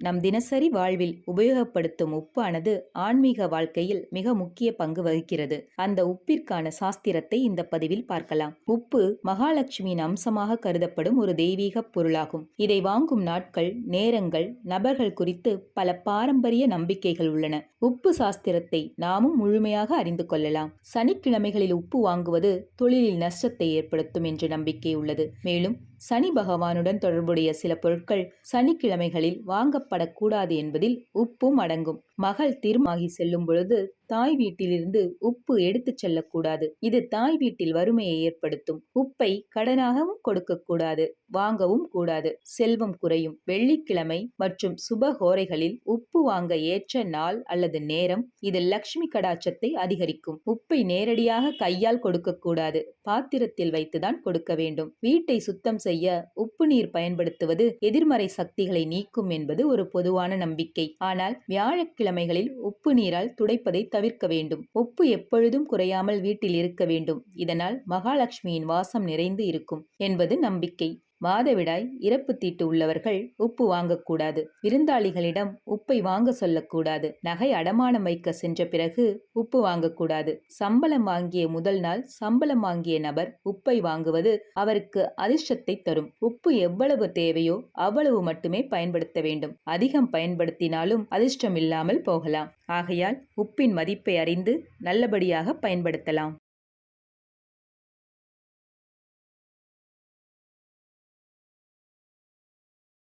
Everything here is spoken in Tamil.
நம் தினசரி வாழ்வில் உபயோகப்படுத்தும் உப்பானது ஆன்மீக வாழ்க்கையில் மிக முக்கிய பங்கு வகிக்கிறது. அந்த உப்பிற்கான சாஸ்திரத்தை இந்த பதிவில் பார்க்கலாம். உப்பு மகாலட்சுமியின் அம்சமாக கருதப்படும் ஒரு தெய்வீக பொருளாகும். இதை வாங்கும் நாட்கள் நேரங்கள் நபர்கள் குறித்து பல பாரம்பரிய நம்பிக்கைகள் உள்ளன. உப்பு சாஸ்திரத்தை நாமும் முழுமையாக அறிந்து கொள்ளலாம். சனிக்கிழமைகளில் உப்பு வாங்குவது தொழிலில் நஷ்டத்தை ஏற்படுத்தும் என்ற நம்பிக்கை உள்ளது. மேலும் சனி பகவானுடன் தொடர்புடைய சில பொருட்கள் சனிக்கிழமைகளில் வாங்கப்படக்கூடாது என்பதில் உப்பும் அடங்கும் மகள் திருமாகி செல்லும் பொழுது தாய் வீட்டிலிருந்து உப்பு எடுத்துச் செல்லக்கூடாது. இது தாய் வீட்டில் வறுமையை ஏற்படுத்தும். உப்பை கடனாகவும் கொடுக்கக்கூடாது. வாங்கவும் கூடாது. செல்வம் குறையும். வெள்ளிக்கிழமை மற்றும் சுபகோரைகளில் உப்பு வாங்க ஏற்ற நாள் அல்லது நேரம் இது லக்ஷ்மி கடாச்சத்தை அதிகரிக்கும். உப்பை நேரடியாக கையால் கொடுக்கக்கூடாது. பாத்திரத்தில் வைத்துதான் கொடுக்க வேண்டும். வீட்டை சுத்தம் செய்ய உப்பு நீர் பயன்படுத்துவது எதிர்மறை சக்திகளை நீக்கும் என்பது ஒரு பொதுவான நம்பிக்கை. ஆனால் வியாழக்கிழமைகளில் உப்பு நீரால் துடைப்பதை தவிர்க்க வேண்டும். உப்பு எப்பொழுதும் குறையாமல் வீட்டில் இருக்க வேண்டும். இதனால் மகாலட்சுமியின் வாசம் நிறைந்து இருக்கும் என்பது நம்பிக்கை. மாதவிடாய் இறப்பு தீட்டு உள்ளவர்கள் உப்பு வாங்கக்கூடாது. விருந்தாளிகளிடம் உப்பை வாங்க சொல்லக்கூடாது. நகை அடமானம் வைக்க சென்ற பிறகு உப்பு வாங்கக்கூடாது. சம்பளம் வாங்கிய முதல் நாள் சம்பளம் வாங்கிய நபர் உப்பை வாங்குவது அவருக்கு அதிர்ஷ்டத்தை தரும். உப்பு எவ்வளவு தேவையோ அவ்வளவு மட்டுமே பயன்படுத்த வேண்டும். அதிகம் பயன்படுத்தினாலும் அதிர்ஷ்டம் இல்லாமல் போகலாம். ஆகையால் உப்பின் மதிப்பை அறிந்து நல்லபடியாக பயன்படுத்தலாம்.